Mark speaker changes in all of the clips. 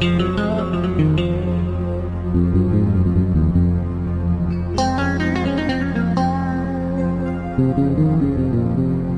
Speaker 1: Düştüm yine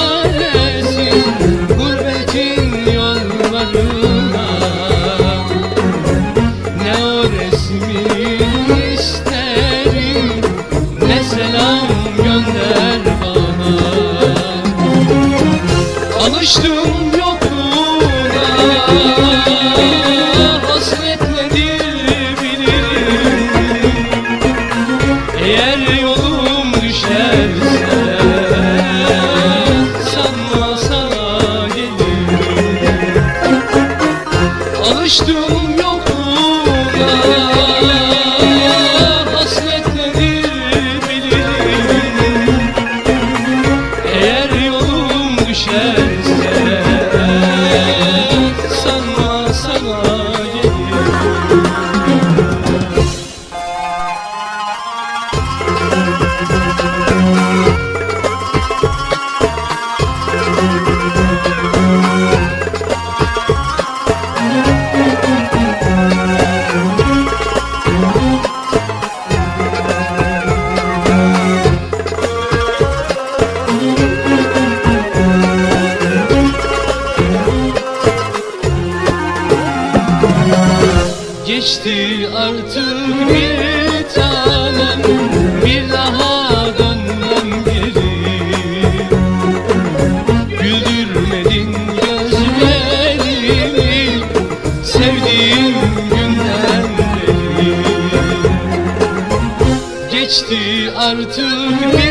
Speaker 1: düşerse Geçti artık bir tanem. Bir daha dönmem geri. Güldürmedin gözlerimi Sevdiğim günden beri Geçti artık bir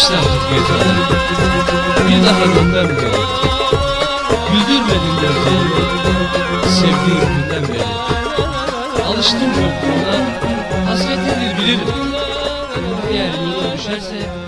Speaker 2: Geçti artık tanem Bir daha dönmem geri Güldürmedin gözlerimi Sevdiğim günden beri. Alıştım yokluğuna Hasretlenir bilirim. Eğer yola düşerse